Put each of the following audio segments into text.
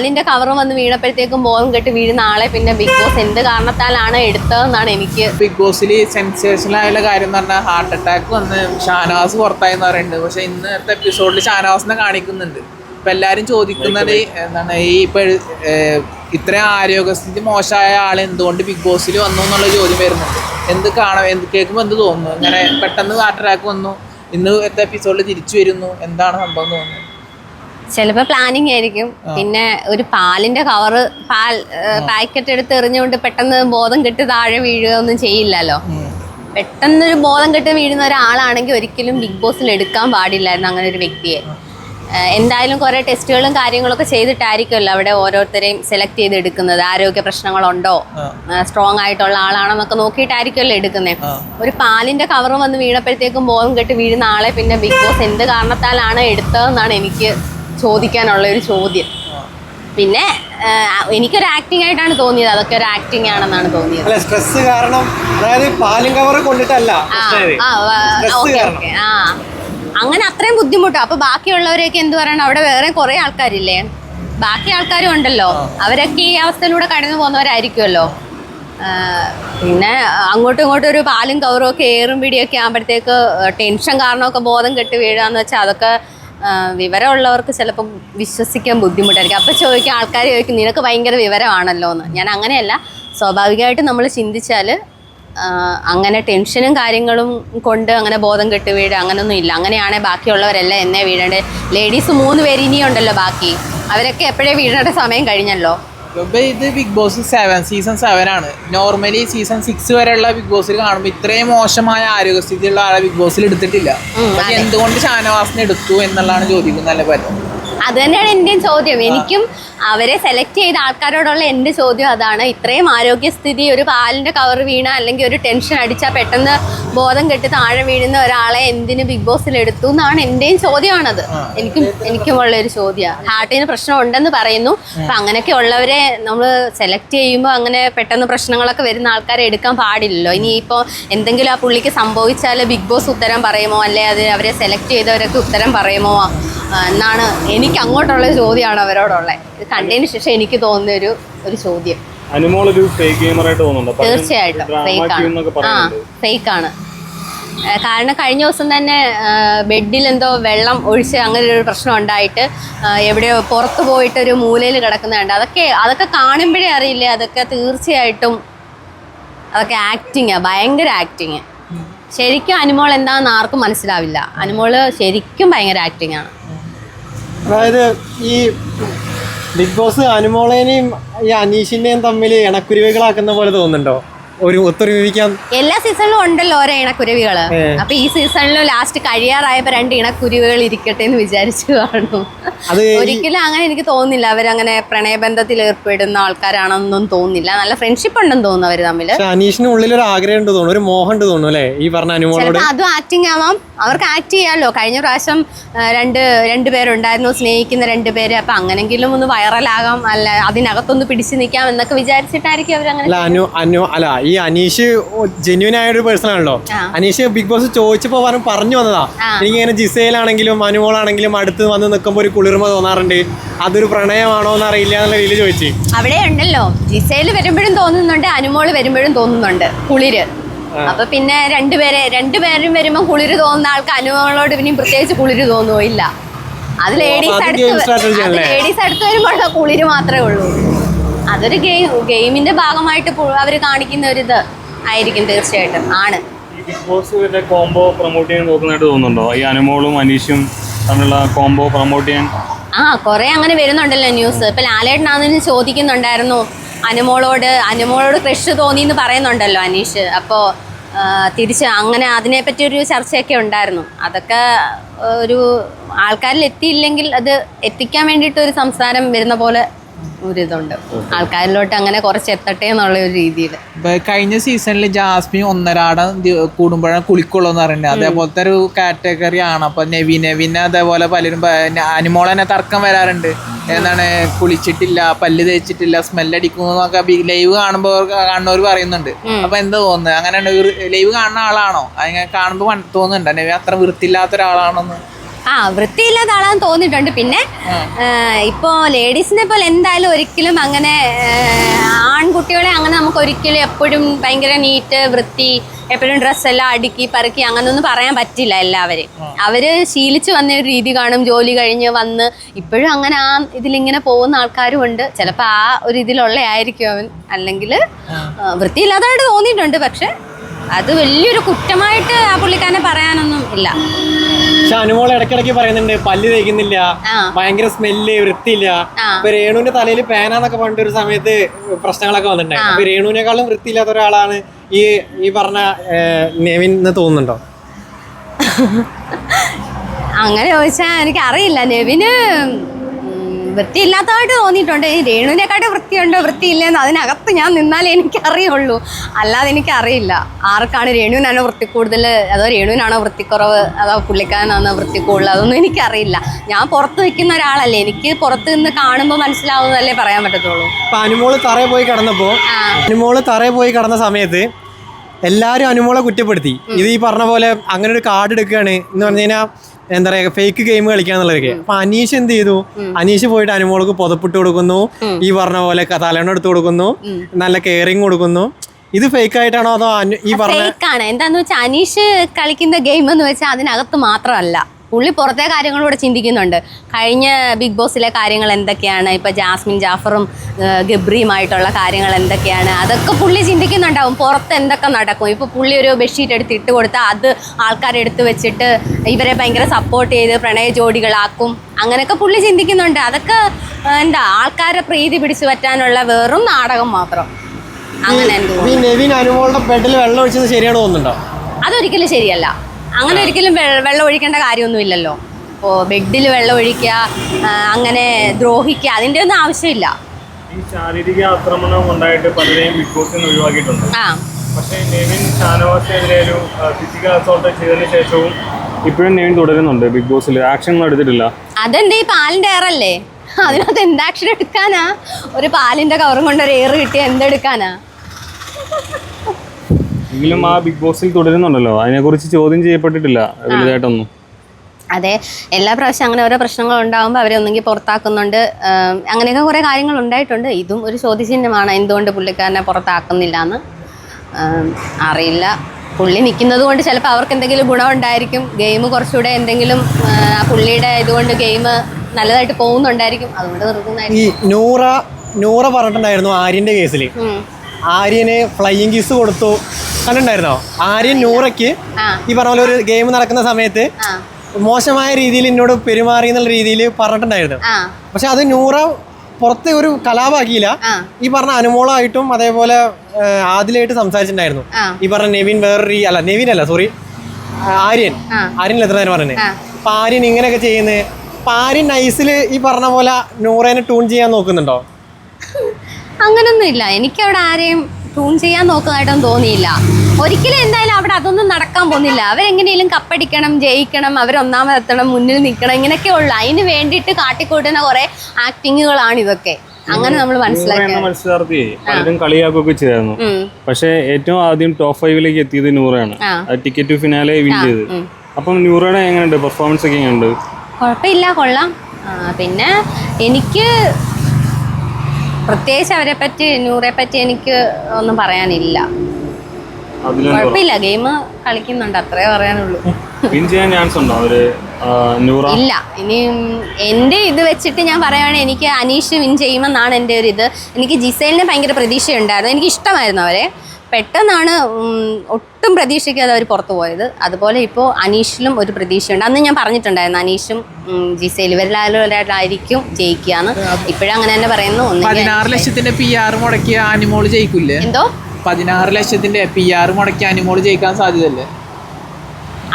പാലിന്റെ കവറും വന്ന് വീണപ്പോഴത്തേക്കും ബോധം കെട്ട് വീഴുന്ന ആളെ പിന്നെ ബിഗ് ബോസ് എന്ത് കാരണത്താലാണ് എടുത്തതെന്നാണ് എനിക്ക് ബിഗ് ബോസിൽ സെൻസേഷണൽ ആയുള്ള കാര്യം എന്ന് പറഞ്ഞാൽ ഹാർട്ട് അറ്റാക്ക് വന്ന് ഷാനവാസ് പുറത്തായി എന്ന് പറയുന്നുണ്ട്. പക്ഷെ ഇന്നത്തെ എപ്പിസോഡിൽ ഷാനവാസിനെ കാണിക്കുന്നുണ്ട്. ഇപ്പൊ എല്ലാരും ചോദിക്കുന്നത് എന്താണ് ഈ ഇപ്പൊ ഇത്രയും ആരോഗ്യസ്ഥിതി മോശമായ ആൾ എന്തുകൊണ്ട് ബിഗ് ബോസിൽ വന്നു എന്നുള്ള ചോദ്യം വരുന്നുണ്ട്. എന്ത് കാണാം എന്ത് കേൾക്കുമ്പോൾ എന്ത് തോന്നുന്നു? ഇങ്ങനെ പെട്ടെന്ന് ഹാർട്ട് അറ്റാക്ക് വന്നു. ഇന്ന് എത്ര എപ്പിസോഡിൽ തിരിച്ചു വരുന്നു. എന്താണ് സംഭവം തോന്നുന്നത് ചിലപ്പോൾ പ്ലാനിങ് ആയിരിക്കും. പിന്നെ ഒരു പാലിന്റെ കവറ് പാൽ പാക്കറ്റ് എടുത്ത് എറിഞ്ഞുകൊണ്ട് പെട്ടെന്ന് ബോധം കെട്ട് താഴെ വീഴുക ഒന്നും ചെയ്യില്ലല്ലോ. പെട്ടെന്നൊരു ബോധം കെട്ട് വീഴുന്ന ഒരാളാണെങ്കിൽ ഒരിക്കലും ബിഗ് ബോസിൽ എടുക്കാൻ പാടില്ലായിരുന്നു അങ്ങനെ ഒരു വ്യക്തിയെ എന്തായാലും കുറേ ടെസ്റ്റുകളും കാര്യങ്ങളൊക്കെ ചെയ്തിട്ടായിരിക്കുമല്ലോ അവിടെ ഓരോരുത്തരെയും സെലക്ട് ചെയ്ത് എടുക്കുന്നത്. ആരോഗ്യ പ്രശ്നങ്ങളുണ്ടോ? സ്ട്രോങ് ആയിട്ടുള്ള ആളാണെന്നൊക്കെ നോക്കിയിട്ടായിരിക്കുമല്ലോ എടുക്കുന്നത് ഒരു പാലിന്റെ കവറും വന്ന് വീണപ്പോഴത്തേക്കും ബോധം കെട്ട് വീഴുന്ന ആളെ പിന്നെ ബിഗ് ബോസ് എന്ത് കാരണത്താലാണ് എടുത്തതെന്നാണ് എനിക്ക് ചോദിക്കാനുള്ള ഒരു ചോദ്യം. പിന്നെ എനിക്കൊരു ആക്ടിംഗ് ആയിട്ടാണ് തോന്നിയത്. അതൊക്കെ ഒരു ആക്ടിംഗ് ആണെന്നാണ് തോന്നിയത്. അല്ല സ്ട്രെസ് കാരണം അതായത് പാലും കവർ കൊണ്ടിട്ടല്ല. അങ്ങനെ അത്രയും ബുദ്ധിമുട്ടോ. അപ്പൊ ബാക്കിയുള്ളവരെയൊക്കെ എന്ത് പറയണം? അവിടെ വേറെ കുറെ ആൾക്കാരില്ലേ? ബാക്കി ആൾക്കാരും ഉണ്ടല്ലോ. അവരൊക്കെ ഈ അവസ്ഥയിലൂടെ കടന്നു പോകുന്നവരായിരിക്കുമല്ലോ. പിന്നെ അങ്ങോട്ടും ഇങ്ങോട്ടും ഒരു പാലും കവറും ഒക്കെ ഏറും പിടിയൊക്കെ ആകുമ്പോഴത്തേക്ക് ടെൻഷൻ കാരണമൊക്കെ ബോധം കെട്ട് വീഴാന്ന് വെച്ചാൽ അതൊക്കെ വിവരമുള്ളവർക്ക് ചിലപ്പോൾ വിശ്വസിക്കാൻ ബുദ്ധിമുട്ടായിരിക്കും. അപ്പോൾ ചോദിക്കുക ആൾക്കാർ ചോദിക്കും നിനക്ക് ഭയങ്കര വിവരമാണല്ലോ എന്ന്. ഞാൻ അങ്ങനെയല്ല. സ്വാഭാവികമായിട്ട് നമ്മൾ ചിന്തിച്ചാൽ അങ്ങനെ ടെൻഷനും കാര്യങ്ങളും കൊണ്ട് അങ്ങനെ ബോധം കെട്ട് വീഴുക അങ്ങനൊന്നും ഇല്ല. അങ്ങനെയാണെങ്കിൽ ബാക്കിയുള്ളവരെല്ലാം എന്നെ വീഴേണ്ടത് ലേഡീസ് മൂന്ന് പേര് ഇനിയുണ്ടല്ലോ ബാക്കി. അവരൊക്കെ എപ്പോഴേ വീഴേണ്ട സമയം കഴിഞ്ഞല്ലോ. ഇപ്പൊ ഇത് Bigg Boss seven season seven ആണ്. നോർമലി സീസൺ സിക്സ് വരെയുള്ള ബിഗ് ബോസിൽ കാണുമ്പോൾ ഇത്രയും മോശമായ ആരോഗ്യസ്ഥിതിയുള്ള ആളെ ബിഗ് ബോസിൽ എടുത്തിട്ടില്ല. പക്ഷെ എന്തുകൊണ്ട് ഷാനവാസിനെ എടുത്തു എന്നുള്ളതാണ് ചോദിക്കുന്നത് അല്ലേ പറ്റും അത് തന്നെയാണ് എന്റെയും ചോദ്യം. എനിക്കും അവരെ സെലക്ട് ചെയ്ത ആൾക്കാരോടുള്ള എന്റെ ചോദ്യം അതാണ്. ഇത്രയും ആരോഗ്യസ്ഥിതി ഒരു പാലിന്റെ കവർ വീണ അല്ലെങ്കിൽ ഒരു ടെൻഷൻ അടിച്ചാൽ പെട്ടെന്ന് ബോധം കെട്ടി താഴെ വീഴുന്ന ഒരാളെ എന്തിന് ബിഗ് ബോസിൽ എടുത്തു എന്നാണ് എന്റെയും ചോദ്യമാണത്. എനിക്കും എനിക്കുമുള്ള ഒരു ചോദ്യമാണ് ഹാർട്ടിന് പ്രശ്നം ഉണ്ടെന്ന് പറയുന്നു. അപ്പം അങ്ങനെയൊക്കെ ഉള്ളവരെ നമ്മൾ സെലക്ട് ചെയ്യുമ്പോൾ അങ്ങനെ പെട്ടെന്ന് പ്രശ്നങ്ങളൊക്കെ വരുന്ന ആൾക്കാരെ എടുക്കാൻ പാടില്ലല്ലോ. ഇനിയിപ്പോൾ എന്തെങ്കിലും ആ പുള്ളിക്ക് സംഭവിച്ചാൽ ബിഗ് ബോസ് ഉത്തരം പറയുമോ? അല്ലെ അത് അവരെ സെലക്ട് ചെയ്തവരൊക്കെ ഉത്തരം പറയുമോ? എന്നാണ് എനിക്ക് അങ്ങോട്ടുള്ള ചോദ്യമാണ് അവരോടുള്ളത് ഇത് കണ്ടതിന് ശേഷം എനിക്ക് തോന്നുന്ന ഒരു ഒരു ചോദ്യം. അനുമോൾ ഒരു ഫേക്ക് ഗെയിമറായിട്ട് തോന്നുന്നുണ്ട്? പലരും തീർച്ചയായിട്ടും. drama ഫേക്ക് ആണ്. ആ പറയുന്നുണ്ട്. ഫേക്ക് ആണ്. കാരണം കഴിഞ്ഞ ദിവസം തന്നെ ബെഡിൽ എന്തോ വെള്ളം ഒഴിച്ച് അങ്ങനെ ഒരു പ്രശ്നം ഉണ്ടായിട്ട് എവിടെയോ പുറത്തു പോയിട്ട് ഒരു മൂലയിൽ കിടക്കുന്നുണ്ട് അതൊക്കെ അതൊക്കെ കാണുമ്പോഴേ അറിയില്ലേ? അതൊക്കെ തീർച്ചയായിട്ടും അതൊക്കെ ആക്ടിങ് ഭയങ്കര ആക്ടിങ് ശരിക്കും അനുമോൾ എന്താണെന്ന് ആർക്കും മനസ്സിലാവില്ല. അനുമോൾ ശരിക്കും ഭയങ്കര ആക്ടിങ് ആണ്. അതായത് ഈ ബിഗ് ബോസ് അനുമോളേനെയും ഈ അനീഷിന്റെയും തമ്മിൽ ഇണക്കുരുവികളാക്കുന്ന പോലെ തോന്നുന്നുണ്ടോ? ഒരു ഒത്തൊരുമിക്കാൻ എല്ലാ സീസണിലും ഉണ്ടല്ലോ ഓരോ ഇണക്കുരുവികൾ. അപ്പൊ ഈ സീസണിലും ലാസ്റ്റ് കഴിയാറായപ്പോ രണ്ട് ഇണക്കുരുവികൾ ഇരിക്കട്ടെ എന്ന് വിചാരിച്ചു കാണും. ഒരിക്കലും അങ്ങനെ എനിക്ക് തോന്നുന്നില്ല. അവരങ്ങനെ പ്രണയബന്ധത്തിൽ ഏർപ്പെടുന്ന ആൾക്കാരാണെന്നൊന്നും തോന്നുന്നില്ല. നല്ല ഫ്രണ്ട്ഷിപ്പ് ഉണ്ടെന്ന് തോന്നുന്നു അവർ പക്ഷെ അനീഷിന് ഉള്ളിൽ ഒരു ആഗ്രഹം ഉണ്ട് തോന്നുന്നു. ഒരു മോഹം ഉണ്ട് തോന്നുന്നു അല്ലേ? ഈ പറഞ്ഞ അനുമോളോട്. അതും ആക്ടിങ് ആവാം. അവർക്ക് ആക്ട് ചെയ്യാമല്ലോ കഴിഞ്ഞ പ്രാവശ്യം രണ്ട് രണ്ടുപേരുണ്ടായിരുന്നു സ്നേഹിക്കുന്ന രണ്ട് പേര്. അപ്പൊ അങ്ങനെങ്കിലും ഒന്ന് വൈറലാകാം അല്ല അതിനകത്തൊന്ന് പിടിച്ചു നിൽക്കാം എന്നൊക്കെ വിചാരിച്ചിട്ടായിരിക്കും അനു അനു അല്ല ഈ അനീഷ് ജെന്യൂൻ ആയ ഒരു പേഴ്സൺ ആണല്ലോ. അനീഷ് ബിഗ് ബോസ് ചോദിച്ചപ്പോ പറഞ്ഞു പറഞ്ഞു വന്നതാ. എനിക്ക് ഇങ്ങനെ ജിസയിലാണെങ്കിലും അനുമോളാണെങ്കിലും അടുത്ത് വന്ന് നിൽക്കുമ്പോൾ ഒരു കുളിർമ തോന്നാറുണ്ട്. അതൊരു പ്രണയമാണോ എന്ന് അറിയില്ല എന്നുള്ള രീതിയിൽ ചോദിച്ചു. അവിടെ ഉണ്ടല്ലോ. ജിസയിൽ വരുമ്പോഴും തോന്നുന്നുണ്ട് അനുമോൾ വരുമ്പോഴും തോന്നുന്നുണ്ട്. കുളിര്. അപ്പൊ പിന്നെ രണ്ടുപേരെ രണ്ടുപേരും വരുമ്പോൾ കുളിര് തോന്നുന്ന ആൾക്ക് അനുമോളോട് പിന്നെയും പ്രത്യേകിച്ച് കുളിര് തോന്നുമോ ഇല്ല അത് ലേഡീസ് അടുത്ത്? ലേഡീസ് അടുത്ത് വരുമ്പോഴുള്ള കുളിര് മാത്രമേ ഉള്ളൂ. അതൊരു ഗെയിം ഗെയിമിന്റെ ഭാഗമായിട്ട് അവർ കാണിക്കുന്ന ഒരു ഇത് ആയിരിക്കും തീർച്ചയായിട്ടും. ആണ്. ഈ ബിഗ് ബോസ് കോംബോ പ്രൊമോട്ട് ചെയ്യാൻ നോക്കുന്നതായിട്ട് തോന്നുന്നുണ്ടോ? ഈ അനുമോളും അനീഷും തമ്മിലുള്ള കോംബോ പ്രൊമോട്ട് ചെയ്യാൻ? ആ കുറെ അങ്ങനെ വരുന്നുണ്ടല്ലോ ന്യൂസ് ഇപ്പൊ ലാലേട്ടനാണെന്ന് ചോദിക്കുന്നുണ്ടായിരുന്നു. അനുമോളോട് അനുമോളോട് ക്രഷ് തോന്നി എന്ന് പറയുന്നുണ്ടല്ലോ അനീഷ്. അപ്പോൾ തിരിച്ച് അങ്ങനെ അതിനെപ്പറ്റി ഒരു ചർച്ചയൊക്കെ ഉണ്ടായിരുന്നു. അതൊക്കെ ഒരു ആൾക്കാരിൽ എത്തിയില്ലെങ്കിൽ അത് എത്തിക്കാൻ വേണ്ടിയിട്ട് ഒരു സംസാരം വരുന്ന പോലെ ഒരിതുണ്ട്. ആൾക്കാരിലോട്ട് അങ്ങനെ കുറച്ച് എത്തട്ടെ എന്നുള്ള ഒരു രീതിയിൽ കഴിഞ്ഞ സീസണിൽ ജാസ്മിൻ ഒന്നരാടം കൂടുമ്പോഴാണ് കുളിക്കുള്ളൂ എന്ന് പറയുന്നത് അതേപോലത്തെ ഒരു കാറ്റഗറി ആണ്. അപ്പൊ നെവി നെവിനെ അതേപോലെ പലരും അനിമോൾ തന്നെ തർക്കം വരാറുണ്ട്. എന്താണ് കുളിച്ചിട്ടില്ല പല്ല് തേച്ചിട്ടില്ല സ്മെല്ലടിക്കുന്നൊക്കെ ലൈവ് കാണുമ്പോൾ കാണുന്നവർ പറയുന്നുണ്ട്. അപ്പൊ എന്താ തോന്നുന്നത്? അങ്ങനെ ലൈവ് കാണുന്ന ആളാണോ? അങ്ങനെ കാണുമ്പോൾ തോന്നുന്നുണ്ടോ? നെവി അത്ര വൃത്തിയില്ലാത്ത ഒരാളാണോന്ന്? ആ വൃത്തിയില്ലാത്ത ആളാന്ന് തോന്നിയിട്ടുണ്ട്. പിന്നെ ഇപ്പോ ലേഡീസിനെ പോലെ എന്തായാലും ഒരിക്കലും അങ്ങനെ ആൺകുട്ടികളെ അങ്ങനെ നമുക്ക് ഒരിക്കലും എപ്പോഴും ഭയങ്കര നീറ്റ് വൃത്തി എപ്പോഴും ഡ്രസ്സെല്ലാം അടുക്കി പറക്കി അങ്ങനൊന്നും പറയാൻ പറ്റില്ല എല്ലാവരും. അവർ ശീലിച്ചു വന്ന ഒരു രീതി കാണും ജോലി കഴിഞ്ഞ് വന്ന്. ഇപ്പോഴും അങ്ങനെ ആ ഇതിലിങ്ങനെ പോകുന്ന ആൾക്കാരും ഉണ്ട്. ചിലപ്പോൾ ആ ഒരു ഇതിലുള്ള ആയിരിക്കും അവൻ അല്ലെങ്കിൽ വൃത്തിയില്ലാത്തതായിട്ട് തോന്നിയിട്ടുണ്ട്. പക്ഷെ അത് വലിയൊരു കുറ്റമായിട്ട് ആ പുള്ളിക്കാരനെ പറയാനൊന്നും ഇല്ല. പക്ഷെ അനുമോൾ ഇടയ്ക്കിടയ്ക്ക് പറയുന്നുണ്ട് പല്ല് തേക്കുന്നില്ല. ഭയങ്കര സ്മെല്ല് വൃത്തിയില്ല. ഇപ്പൊ രേണുവിന്റെ തലയിൽ പേനാന്നൊക്കെ പറഞ്ഞിട്ട് ഒരു സമയത്ത് പ്രശ്നങ്ങളൊക്കെ വന്നിട്ടുണ്ടായി. അപ്പൊ രേണുവിനേക്കാളും വൃത്തിയില്ലാത്ത ഒരാളാണ് ഈ ഈ പറഞ്ഞ നെവിൻ എന്ന് തോന്നുന്നുണ്ടോ? അങ്ങനെ ചോദിച്ചാ എനിക്ക് അറിയില്ല നെവിന് വൃത്തിയില്ലാത്തതായിട്ട് തോന്നിയിട്ടുണ്ട്. ഈ രേണുവിനെക്കാട്ടും വൃത്തിയുണ്ടോ വൃത്തിയില്ലെന്ന് അതിനകത്ത് ഞാൻ നിന്നാലേ എനിക്കറിയുള്ളൂ. അല്ലാതെ എനിക്കറിയില്ല. ആർക്കാണ് രേണുവിനാണോ വൃത്തി കൂടുതൽ അതോ രേണുവിനാണോ വൃത്തിക്കുറവ് അതോ പുള്ളിക്കാരനാണോ വൃത്തി കൂടുതൽ അതൊന്നും എനിക്കറിയില്ല. ഞാൻ പുറത്ത് നിൽക്കുന്ന ഒരാളല്ലേ എനിക്ക് പുറത്ത് നിന്ന് കാണുമ്പോൾ മനസ്സിലാവുന്നതല്ലേ പറയാൻ പറ്റത്തുള്ളൂ. അനുമോൾ തറയിൽ പോയി കടന്നപ്പോൾ. അനുമോൾ തറയിൽ പോയി കടന്ന സമയത്ത് എല്ലാവരും അനുമോളെ കുറ്റപ്പെടുത്തി. ഇത് ഈ പറഞ്ഞ പോലെ അങ്ങനെ ഒരു കാർഡ് എടുക്കുകയാണ് എന്ന് പറഞ്ഞു കഴിഞ്ഞാൽ എന്താ പറയാ ഫേക്ക് ഗെയിം കളിക്കാന്നുള്ളതൊക്കെ അപ്പൊ അനീഷ് എന്ത് ചെയ്തു? അനീഷ് പോയിട്ട് അനുമോൾക്ക് പുതപ്പിട്ട് കൊടുക്കുന്നു. ഈ പറഞ്ഞ പോലെ തലേണ എടുത്തു കൊടുക്കുന്നു. നല്ല കെയറിങ് കൊടുക്കുന്നു. ഇത് ഫേക്ക് ആയിട്ടാണോ അതോ ഈ പറഞ്ഞ ഫേക്കാണ് എന്താന്ന് വെച്ചാൽ അനീഷ് കളിക്കുന്ന ഗെയിം എന്ന് വെച്ചാൽ അതിനകത്ത് മാത്രമല്ല. പുള്ളി പുറത്തെ കാര്യങ്ങളൂടെ ചിന്തിക്കുന്നുണ്ട്. കഴിഞ്ഞ ബിഗ് ബോസിലെ കാര്യങ്ങൾ എന്തൊക്കെയാണ്? ഇപ്പോൾ ജാസ്മിൻ ജാഫറും ഗബ്രിയുമായിട്ടുള്ള കാര്യങ്ങൾ എന്തൊക്കെയാണ്? അതൊക്കെ പുള്ളി ചിന്തിക്കുന്നുണ്ടാവും. പുറത്ത് എന്തൊക്കെ നടക്കും? ഇപ്പോൾ പുള്ളി ഒരു ബെഡ്ഷീറ്റ് എടുത്ത് ഇട്ട് കൊടുത്താൽ അത് ആൾക്കാരെടുത്ത് വെച്ചിട്ട് ഇവരെ ഭയങ്കര സപ്പോർട്ട് ചെയ്ത് പ്രണയ ജോഡികളാക്കും. അങ്ങനെയൊക്കെ പുള്ളി ചിന്തിക്കുന്നുണ്ട്. അതൊക്കെ എന്താ ആൾക്കാരെ പ്രീതി പിടിച്ചു പറ്റാനുള്ള വെറും നാടകം മാത്രം. അങ്ങനെ അനുമോളുടെ ബെഡിൽ വെള്ളം ഒഴിച്ചത് ശരിയാണ് തോന്നുന്നുണ്ടോ? അതൊരിക്കലും ശരിയല്ല. അങ്ങനെ ഒരിക്കലും വെള്ളം ഒഴിക്കേണ്ട കാര്യമൊന്നുമില്ലല്ലോ. ഇപ്പോൾ ബെഡിൽ വെള്ളം ഒഴിക്കുക അങ്ങനെ ദ്രോഹിക്കുക അതിന്റെ ഒന്നും ആവശ്യമില്ല. ഈ ശാരീരിക ആക്രമണം ഉണ്ടായിട്ട് പലരെയും ബിഗ് ബോസിൽ നിന്ന് ഒഴിവാക്കിയിട്ടുണ്ട്. ആ. പക്ഷേ നെവിൻ ഷാനവാസിനെതിരെ ഒരു ഫിസിക്കൽ അസോൾട്ട് ചെയ്തതിന് ശേഷവും ഇപ്പോഴും നെവിൻ തുടരുന്നുണ്ട് ബിഗ് ബോസിൽ. ആക്ഷൻ ഒന്നും എടുത്തിട്ടില്ല. അതെന്ത് ഈ പാലിന്റെ എയറല്ലേ? അതിനകത്ത് എന്ത് ആക്ഷൻ എടുക്കാനാ? ഒരു പാലിന്റെ കവറും കൊണ്ട് ഒരു എയർ കിട്ടിയ എന്തെടുക്കാനാ? എങ്കിലും ആ ബിഗ് ബോസിൽ തുടരുന്നുണ്ടല്ലോ. അതിനെക്കുറിച്ച് ചോദ്യം ചെയ്യപ്പെട്ടിട്ടില്ല വലുതായിട്ടൊന്നും. അതെ. എല്ലാ പ്രാവശ്യം അങ്ങനെ ഓരോ പ്രശ്നങ്ങൾ ഉണ്ടാകുമ്പോൾ അവരെ ഒന്നെങ്കിൽ പുറത്താക്കുന്നുണ്ട്. അങ്ങനെയൊക്കെ കുറേ കാര്യങ്ങൾ ഉണ്ടായിട്ടുണ്ട്. ഇതും ഒരു ചോദ്യചിഹ്നമാണ്. എന്തുകൊണ്ട് പുള്ളിക്കാരനെ പുറത്താക്കുന്നില്ല എന്ന് അറിയില്ല. പുള്ളി നിൽക്കുന്നത് കൊണ്ട് ചിലപ്പോൾ അവർക്ക് എന്തെങ്കിലും ഗുണമുണ്ടായിരിക്കും ഗെയിം കുറച്ചുകൂടെ എന്തെങ്കിലും ആ, പുള്ളിയുടെ ഇതുകൊണ്ട് ഗെയിം നല്ലതായിട്ട് പോകുന്നുണ്ടായിരിക്കും. അതുകൊണ്ട് നിർത്തുന്നതായിരിക്കും ഈ നൂറ നൂറ പറഞ്ഞിട്ടുണ്ടായിരുന്നു ആര്യന്റെ കേസിൽ ആര്യനെ ആര്യന് ഫ്ലൈയിങ് കിസ് കൊടുത്തു. കണ്ടിട്ടുണ്ടായിരുന്നോ? ആര്യൻ നൂറയ്ക്ക് ഈ പറഞ്ഞ പോലെ ഒരു ഗെയിം നടക്കുന്ന സമയത്ത് മോശമായ രീതിയിൽ എന്നോട് പെരുമാറി എന്നുള്ള രീതിയിൽ പറഞ്ഞിട്ടുണ്ടായിരുന്നു. പക്ഷെ അത് നൂറ പുറത്ത് ഒരു കലാപാക്കിയില്ല ഈ പറഞ്ഞ അനുമോളായിട്ടും അതേപോലെ ആദിലായിട്ട് സംസാരിച്ചിട്ടുണ്ടായിരുന്നു. ഈ പറഞ്ഞ നെവിൻ വേറൊരു അല്ല നെവിൻ അല്ല സോറി ആര്യൻ. ആര്യൻ എത്ര പറഞ്ഞത് ആ. അപ്പൊ ആര്യൻ ഇങ്ങനെയൊക്കെ ചെയ്യുന്നത്. അപ്പൊ ആര്യൻ നൈസിൽ ഈ പറഞ്ഞ പോലെ നൂറേനെ ട്യൂൺ ചെയ്യാൻ നോക്കുന്നുണ്ടോ? അങ്ങനൊന്നും ഇല്ല. എനിക്കവിടെ ആരെയും ട്യൂൺ ചെയ്യാൻ നോക്കുന്നതായിട്ടൊന്നും തോന്നിയില്ല. ഒരിക്കലും എന്തായാലും അവിടെ അതൊന്നും നടക്കാൻ പോകുന്നില്ല. അവരെങ്ങനെയും കപ്പടിക്കണം ജയിക്കണം അവരൊന്നാമതെത്തണം മുന്നിൽ നിൽക്കണം ഇങ്ങനെയൊക്കെ ഉള്ളു. അതിന് വേണ്ടിയിട്ട് കാട്ടിക്കൂട്ടുന്ന കുറെ ആക്ടിങ്ങുകളാണ് ഇതൊക്കെ. അങ്ങനെ നമ്മൾ മനസ്സിലാക്കി. മത്സരാർത്ഥിയെ പലരും കളിയാക്കുകയൊക്കെ ചെയ്തായിരുന്നു. പക്ഷെ ഏറ്റവും ആദ്യം ടോപ്പ് ഫൈവിലേക്ക് എത്തിയത് നൂറയാണ് ആ. ടിക്കറ്റ് ഫിനാലെ വിൻ ചെയ്ത്. അപ്പം നൂറയുടെ എങ്ങനെയുണ്ട്? പെർഫോമൻസ് ഒക്കെ എങ്ങനെയുണ്ട്? കുഴപ്പമില്ല കൊള്ളാം. പിന്നെ എനിക്ക് പ്രത്യേകിച്ച് അവരെ പറ്റി നൂറെ പറ്റി എനിക്ക് ഒന്നും പറയാനില്ല. കുഴപ്പമില്ല ഗെയിം കളിക്കുന്നുണ്ട് അത്രേ പറയാനുള്ളൂ. ഇല്ല ഇനി എന്റെ ഇത് വെച്ചിട്ട് ഞാൻ പറയുവാണെങ്കിൽ എനിക്ക് അനീഷ് വിൻ ചെയ്യുമെന്നാണ് എന്റെ ഒരു ഇത്. എനിക്ക് ജിസേലിനെ ഭയങ്കര പ്രതീക്ഷയുണ്ടായിരുന്നു. എനിക്ക് ഇഷ്ടമായിരുന്നു അവരെ. പെട്ടെന്നാണ് ഒട്ടും പ്രതീക്ഷിക്കാതെ അവർ പുറത്തു പോയത്. അതുപോലെ ഇപ്പോൾ അനീഷിലും ഒരു പ്രതീക്ഷയുണ്ട്. അന്ന് ഞാൻ പറഞ്ഞിട്ടുണ്ടായിരുന്നു അനീഷും ജി ജിസേൽ ഇവരിലായാലും ഒരാളായിരിക്കും ജയിക്കുകയെന്ന്. ഇപ്പോഴും അങ്ങനെ തന്നെ പറയുന്നു. പതിനാറ് ലക്ഷത്തിന്റെ പി ആർ മുടക്കിയ അനിമോൾ ജയിക്കില്ലേ? എന്തോ? പതിനാറ് ലക്ഷത്തിന്റെ പി ആർ മുടക്കിയ അനിമോൾ ജയിക്കാൻ സാധ്യതയല്ലേ?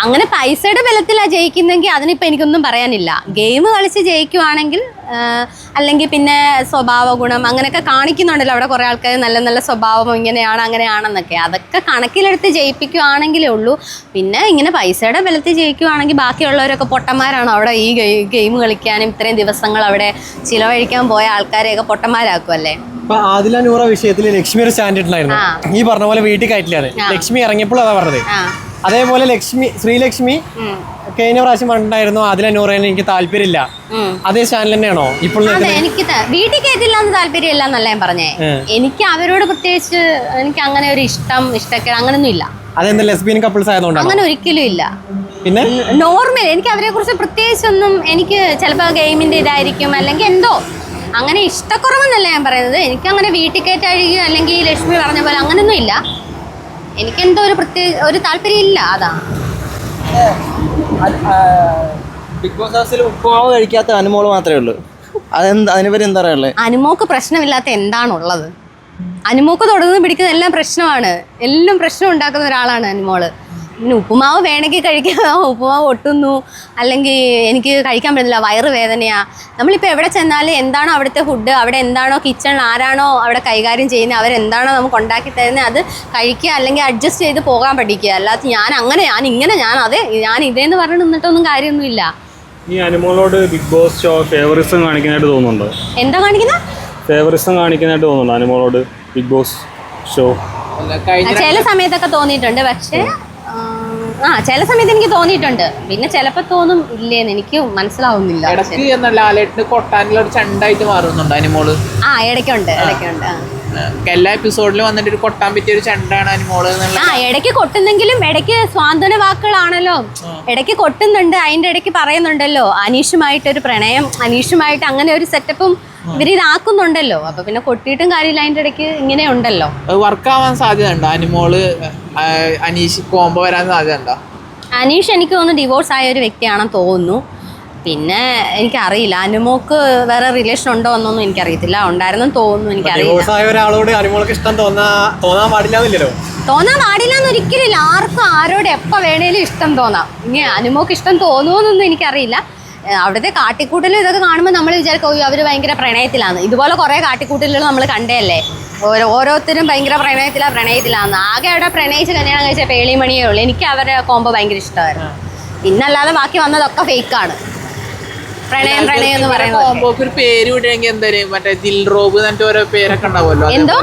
അങ്ങനെ പൈസയുടെ ബലത്തിലാണ് ജയിക്കുന്നെങ്കിൽ അതിനിപ്പോൾ എനിക്കൊന്നും പറയാനില്ല. ഗെയിം കളിച്ച് ജയിക്കുവാണെങ്കിൽ അല്ലെങ്കിൽ പിന്നെ സ്വഭാവ ഗുണം അങ്ങനെയൊക്കെ കാണിക്കുന്നുണ്ടല്ലോ അവിടെ കുറേ ആൾക്കാർ നല്ല നല്ല സ്വഭാവം ഇങ്ങനെയാണ് അങ്ങനെയാണെന്നൊക്കെ. അതൊക്കെ കണക്കിലെടുത്ത് ജയിപ്പിക്കുവാണെങ്കിലേ ഉള്ളൂ. പിന്നെ ഇങ്ങനെ പൈസയുടെ ബലത്തിൽ ജയിക്കുവാണെങ്കിൽ ബാക്കിയുള്ളവരൊക്കെ പൊട്ടന്മാരാണ് അവിടെ ഈ ഗെയിം കളിക്കാനും ഇത്രയും ദിവസങ്ങൾ അവിടെ ചിലവഴിക്കാൻ പോയ ആൾക്കാരെയൊക്കെ പൊട്ടന്മാരാക്കുമല്ലേ അപ്പൊ ആദില നൂറ വിഷയത്തിൽ ലക്ഷ്മി ഒരു സ്റ്റാൻഡേർഡിലായിരുന്നു ഈ പറഞ്ഞ പോലെ വീട്ടിൽ കയറ്റിലാണ് ലക്ഷ്മി ഇറങ്ങിയപ്പോൾ അതാ പറഞ്ഞത് അതേപോലെ ലക്ഷ്മി ശ്രീലക്ഷ്മി. കഴിഞ്ഞ പ്രാവശ്യം പറഞ്ഞിട്ടുണ്ടായിരുന്നു അതിലെ നൂറേനെ എനിക്ക് താല്പര്യമില്ല. അതേ ചാനൽ തന്നെയാണോ? ഇപ്പോൾ എനിക്ക് വീട്ടിൽ കേട്ടില്ല എന്ന് താല്പര്യമില്ല എന്നല്ല ഞാൻ പറഞ്ഞേ. എനിക്ക് അവരോട് പ്രത്യേകിച്ച് എനിക്ക് അങ്ങനെ ഒരു ഇഷ്ടം ഇഷ്ടക്കേട് അങ്ങനൊന്നും ഇല്ല. അതെന്താ ലെസ്ബിയൻ കപ്പിൾസ് ആയതുകൊണ്ടാണ്? അങ്ങനെ ഒരിക്കലും ഇല്ല. പിന്നെ? നോർമൽ എനിക്ക് അവരെ കുറിച്ച് പ്രത്യേകിച്ചൊന്നും എനിക്ക് ചിലപ്പോൾ ഗെയിമിന്റെ ഇതായിരിക്കും അല്ലെങ്കിൽ എന്തോ. അങ്ങനെ ഇഷ്ടക്കുറവെന്നല്ല ഞാൻ പറയുന്നത്. എനിക്ക് അങ്ങനെ വീട്ടിൽ കയറ്റഴുകയോ അല്ലെങ്കിൽ ലക്ഷ്മി പറഞ്ഞ പോലെ അങ്ങനെയൊന്നും ഇല്ല. എനിക്കെന്തോ ഒരു പ്രത്യേക ഒരു താല്പര്യം ഇല്ല അതാ ബിഗ് ബോസ് ഹൗസിൽ ഉപ്പുമാവ് കഴിക്കാത്ത അനുമോൾ മാത്രമേ ഉള്ളൂ. അതെന്താ അതിനെപ്പറ്റി എന്താ പറയാനുള്ളത് അനുമോക്ക് പ്രശ്നമില്ലാത്ത എന്താണുള്ളത്? അനുമോക്ക് തുടർന്ന് പിടിക്കുന്ന എല്ലാം പ്രശ്നമാണ്. എല്ലാം പ്രശ്നം ഉണ്ടാക്കുന്ന ഒരാളാണ് അനുമോൾ. പിന്നെ ഉപ്പുമാവ് വേണമെങ്കിൽ കഴിക്കാം. ഉപ്പുമാവ് ഒട്ടുന്നു. അല്ലെങ്കിൽ എനിക്ക് കഴിക്കാൻ പറ്റില്ല വയറ് വേദനയാണ് നമ്മളിപ്പോൾ എവിടെ ചെന്നാലും എന്താണോ അവിടുത്തെ ഫുഡ് അവിടെ എന്താണോ കിച്ചൺ ആരാണോ അവിടെ കൈകാര്യം ചെയ്യുന്നത് അവരെന്താണോ നമുക്ക് ഉണ്ടാക്കി തരുന്നത് അത് കഴിക്കുക അല്ലെങ്കിൽ അഡ്ജസ്റ്റ് ചെയ്ത് പോകാൻ പഠിക്കുക. അല്ലാതെ ഞാൻ അങ്ങനെ ഞാൻ ഇങ്ങനെ ഞാൻ അതെ ഞാൻ ഇതേന്ന് പറഞ്ഞു നിന്നിട്ടൊന്നും കാര്യമൊന്നുമില്ല. ഈ അനുമോളോട് ബിഗ് ബോസ് ഷോ ഫേവറിസം കാണിക്കുന്നതായിട്ട് തോന്നുന്നുണ്ടോ? എന്താ കാണിക്കുന്ന? ഫേവറിസം കാണിക്കുന്നതായിട്ട് തോന്നുന്നുണ്ടോ അനുമോളോട് ബിഗ് ബോസ് ഷോ കഴിഞ്ഞ ചില സമയത്തൊക്കെ തോന്നിയിട്ടുണ്ട്. പക്ഷേ ആം, ചില സമയത്ത് എനിക്ക് തോന്നിയിട്ടുണ്ട്. പിന്നെ ചിലപ്പോ തോന്നും ഇല്ലേന്ന് എനിക്ക് മനസ്സിലാവുന്നില്ല. ഇടയ്ക്ക് എന്ന ലാലേട്ടിന് ഒരു ചണ്ടായിട്ട് മാറുന്നുണ്ട് അനിമോൾ ആ ഇടയ്ക്കുണ്ട് ഇടയ്ക്കുണ്ട് ആ. എല്ലാ എപ്പിസോഡിലും വന്നിട്ട് ഒരു കൊട്ടാൻ പറ്റിയ ഒരു ചണ്ടാണ് അനിമോൾ എന്നുള്ള ആ ഇടയ്ക്ക് കൊട്ടുന്നെങ്കിലും ഇടയ്ക്ക് സ്വാന്തന വാക്കുകളാണല്ലോ ഇടയ്ക്ക് കൊട്ടുന്നുണ്ട് അതിന്റെ ഇടയ്ക്ക് പറയുന്നുണ്ടല്ലോ. അനീഷുമായിട്ട് ഒരു പ്രണയം അനീഷുമായിട്ട് അങ്ങനെ ഒരു സെറ്റപ്പും ഇവർ ഇതാക്കുന്നുണ്ടല്ലോ. അപ്പൊ പിന്നെ കൊട്ടിയിട്ടും കാര്യമില്ല അതിന്റെ ഇടയ്ക്ക് ഇങ്ങനെ ഉണ്ടല്ലോ. വർക്ക് ആവാൻ സാധ്യത ഉണ്ടോ അനിമോൾ അനീഷ് കോംബോ വരാൻ സാധ്യത ഉണ്ടോ അനീഷ് എനിക്ക് തോന്നുന്നു ഡിവോഴ്സ് ആയ ഒരു വ്യക്തിയാണെന്ന് തോന്നുന്നു. പിന്നെ എനിക്കറിയില്ല. അനുമോക്ക് വേറെ റിലേഷൻ ഉണ്ടോ എന്നൊന്നും എനിക്കറിയത്തില്ല. ഉണ്ടായിരുന്നെന്ന് തോന്നുന്നു എനിക്കറിയില്ല. ഒരാളോട് അനുമോൾക്ക് ഇഷ്ടം തോന്നാ തോന്നാൻ തോന്നാൻ പാടില്ല എന്ന് ഒരിക്കലും ആർക്കും ആരോട് എപ്പോൾ വേണേലും ഇഷ്ടം തോന്നാം. ഇനി അനുമോക്ക് ഇഷ്ടം തോന്നുമെന്നൊന്നും എനിക്കറിയില്ല. അവിടുത്തെ കാട്ടിക്കൂട്ടലും ഇതൊക്കെ കാണുമ്പോൾ നമ്മൾ വിചാരിക്കും ഓ അവർ ഭയങ്കര പ്രണയത്തിലാണ് ഇതുപോലെ കുറേ കാട്ടിക്കൂട്ടലുകൾ നമ്മൾ കണ്ടതല്ലേ ഓരോ ഓരോരുത്തരും ഭയങ്കര പ്രണയത്തിലാണ് പ്രണയത്തിലാന്ന്. ആകെ അവിടെ പ്രണയിച്ച് കല്യാണം കഴിച്ച പേളിമണിയേ ഉള്ളൂ. എനിക്ക് അവരെ കോമ്പോ ഭയങ്കര ഇഷ്ടമായിരുന്നു. പിന്നല്ലാതെ ബാക്കി വന്നതൊക്കെ ഫേക്കാണ് പ്രണയം പ്രണയം എന്ന് പറയുന്നത്. ഒരു പേര് വിടുകയെങ്കിൽ എന്തായാലും മറ്റേ ദിൽ റോബ് എന്നിട്ട് ഓരോ പേരൊക്കെ ഉണ്ടാവുമല്ലോ. എന്തോ?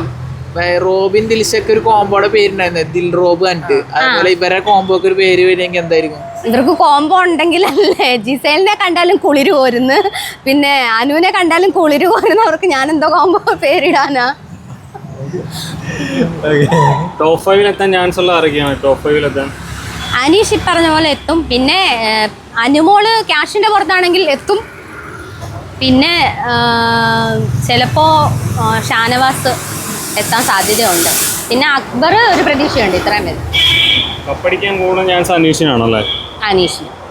റോബിൻ ദിൽഷക്ക് ഒരു കോംബോയുടെ പേരുണ്ടായിരുന്നു ദിൽ റോബ് എന്നിട്ട് അതുപോലെ ഇവരെ കോംബോക്ക് ഒരു പേര് വിടുകയെങ്കിൽ എന്തായിരിക്കും? ഇവർക്ക് കോംബോ ഉണ്ടെങ്കിലല്ലേ ജിസേലിനെ കണ്ടാലും കുളിര് പോരുന്ന് പിന്നെ അനുവിനെ കണ്ടാലും കുളിര് പോരുന്നവർക്ക് ഞാൻ എന്തോ കോംബോ പേരിടാനാ. ടോപ്പ് ഫൈവിലെത്താൻ ചാൻസ് ഉള്ള ആരൊക്കെയാണ് ടോപ്പ് ഫൈവിലെത്താൻ അനീഷ് പറഞ്ഞ പോലെ എത്തും. പിന്നെ അനുമോൾ ക്യാഷിന്റെ പുറത്താണെങ്കിൽ എത്തും. പിന്നെ ചിലപ്പോ ഷാനവാസ് എത്താൻ സാധ്യതയുണ്ട്. പിന്നെ അക്ബർ ഒരു പ്രതീക്ഷയുണ്ട് ഇത്രയും പേര് കപ്പടിക്കാൻ കൂടുതൽ ചാൻസ് അന്വേഷണാണല്ലേ അനീഷിന്.